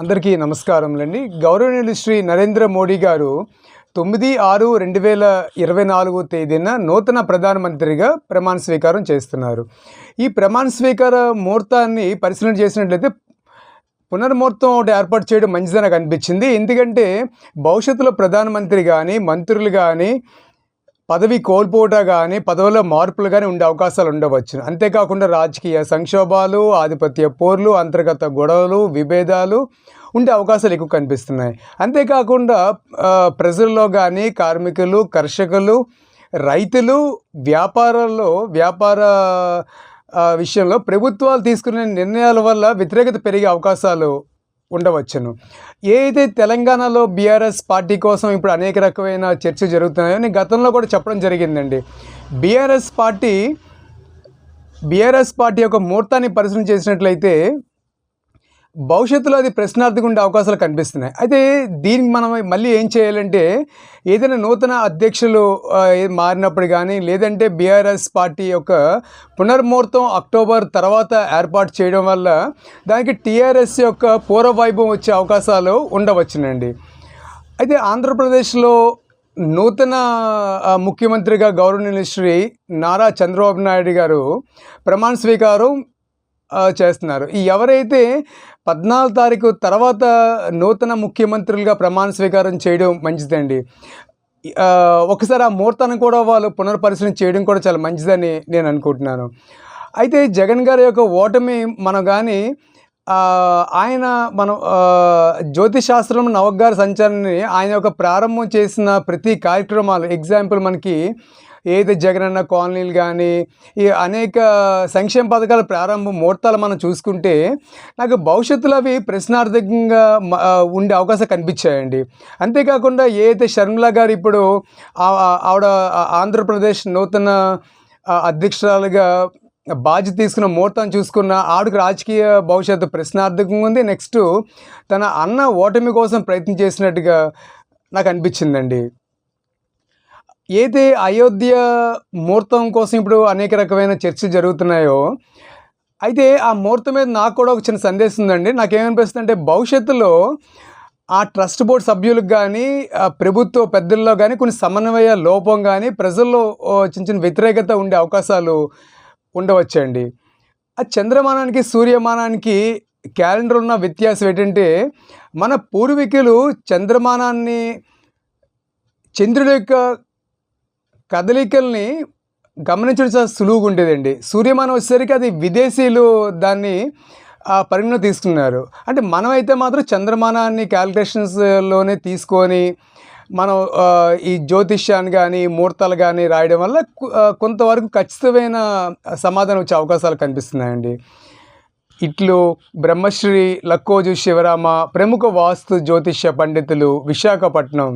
అందరికీ నమస్కారములండి. గౌరవనీయులు శ్రీ నరేంద్ర మోడీ గారు తొమ్మిది ఆరు రెండు వేల ఇరవై నాలుగో తేదీన నూతన ప్రధానమంత్రిగా ప్రమాణ స్వీకారం చేస్తున్నారు. ఈ ప్రమాణ స్వీకార ముహూర్తాన్ని పరిశీలన చేసినట్లయితే పునర్ముహూర్తం ఒకటి ఏర్పాటు చేయడం మంచిదని నాకు అనిపించింది. ఎందుకంటే భవిష్యత్తులో ప్రధానమంత్రి కానీ మంత్రులు కానీ పదవి కోల్పోవటం కానీ పదవిలో మార్పులు కానీ ఉండే అవకాశాలు ఉండవచ్చు. అంతేకాకుండా రాజకీయ సంక్షోభాలు ఆధిపత్య పోర్లు అంతర్గత గొడవలు విభేదాలు ఉండే అవకాశాలు ఎక్కువ కనిపిస్తున్నాయి. అంతేకాకుండా ప్రజల్లో కానీ కార్మికులు కర్షకులు రైతులు వ్యాపారాల్లో వ్యాపార విషయంలో ప్రభుత్వాలు తీసుకునే నిర్ణయాల వల్ల వ్యతిరేకత పెరిగే అవకాశాలు ఉండవచ్చును. ఏదైతే తెలంగాణలో బీఆర్ఎస్ పార్టీ కోసం ఇప్పుడు అనేక రకమైన చర్చ జరుగుతున్నాయో నేను గతంలో కూడా చెప్పడం జరిగిందండి. బీఆర్ఎస్ పార్టీ బీఆర్ఎస్ పార్టీ యొక్క ముహూర్తాన్ని పరిశీలన చేసినట్లయితే భవిష్యత్తులో అది ప్రశ్నార్థిగా ఉండే అవకాశాలు కనిపిస్తున్నాయి. అయితే దీనికి మనం మళ్ళీ ఏం చేయాలంటే ఏదైనా నూతన అధ్యక్షులు మారినప్పుడు కానీ లేదంటే బీఆర్ఎస్ పార్టీ యొక్క పునర్ముహూర్తం అక్టోబర్ తర్వాత ఏర్పాటు చేయడం వల్ల దానికి టీఆర్ఎస్ యొక్క పూర్వ వైభవం వచ్చే అవకాశాలు ఉండవచ్చునండి. అయితే ఆంధ్రప్రదేశ్లో నూతన ముఖ్యమంత్రిగా గౌరవనీయులు శ్రీ నారా చంద్రబాబు నాయుడు గారు ప్రమాణ స్వీకారం చేస్తున్నారు. ఈ ఎవరైతే పద్నాలుగు తారీఖు తర్వాత నూతన ముఖ్యమంత్రులుగా ప్రమాణ స్వీకారం చేయడం మంచిదండి. ఒకసారి ఆ ముహూర్తాన్ని కూడా వాళ్ళు పునర్పరిశీలన చేయడం కూడా చాలా మంచిదని నేను అనుకుంటున్నాను. అయితే జగన్ గారి యొక్క ఓటమి మనం కానీ ఆయన మనం జ్యోతిశాస్త్రం జ్యోతిష్ శాస్త్రం సంచారాన్ని ఆయన యొక్క ప్రారంభం చేసిన ప్రతి కార్యక్రమాలు ఎగ్జాంపుల్ మనకి ఏదైతే జగనన్న కాలనీలు కానీ ఈ అనేక సంక్షేమ పథకాల ప్రారంభ ముహూర్తాలు మనం చూసుకుంటే నాకు భవిష్యత్తులో అవి ప్రశ్నార్థకంగా ఉండే అవకాశం కనిపించాయండి. అంతేకాకుండా ఏదైతే షర్మిల గారు ఇప్పుడు ఆ- ఆవిడ ఆంధ్రప్రదేశ్ నూతన అధ్యక్షురాలుగా బాధ్యత తీసుకున్న ముహూర్తం చూసుకున్న ఆవిడకి రాజకీయ భవిష్యత్తు ప్రశ్నార్థకంగా ఉంది. నెక్స్ట్ తన అన్న ఓటమి కోసం ప్రయత్నం చేసినట్టుగా నాకు అనిపించిందండి. ఏదైతే అయోధ్య ముహూర్తం కోసం ఇప్పుడు అనేక రకమైన చర్చలు జరుగుతున్నాయో అయితే ఆ ముహూర్తం మీద నాకు కూడా ఒక చిన్న సందేశం ఉందండి. నాకేమనిపిస్తుంది అంటే భవిష్యత్తులో ఆ ట్రస్ట్ బోర్డ్ సభ్యులకు కానీ ఆ ప్రభుత్వ పెద్దల్లో కానీ కొన్ని సమన్వయ లోపం కానీ ప్రజల్లో చిన్న చిన్న వ్యతిరేకత ఉండే అవకాశాలు ఉండవచ్చండి. ఆ చంద్రమానానికి సూర్యమానానికి క్యాలెండర్ ఉన్న వ్యత్యాసం ఏంటంటే మన పూర్వీకులు చంద్రమానాన్ని చంద్రుడి యొక్క కదలికల్ని గమనించడం చాలా సులువుగా ఉండేదండి. సూర్యమానం వచ్చేసరికి అది విదేశీయులు దాన్ని ఆ, పరిగణలో తీసుకున్నారు. అంటే మనమైతే మాత్రం చంద్రమానాన్ని క్యాలిక్యులేషన్స్లోనే తీసుకొని మనం ఈ జ్యోతిష్యాన్ని కానీ ముహూర్తాలు కానీ రాయడం వల్ల కొంతవరకు ఖచ్చితమైన సమాధానం వచ్చే అవకాశాలు కనిపిస్తున్నాయండి. ఇట్లు బ్రహ్మశ్రీ లక్కోజు శివరామ ప్రముఖ వాస్తు జ్యోతిష్య పండితులు విశాఖపట్నం.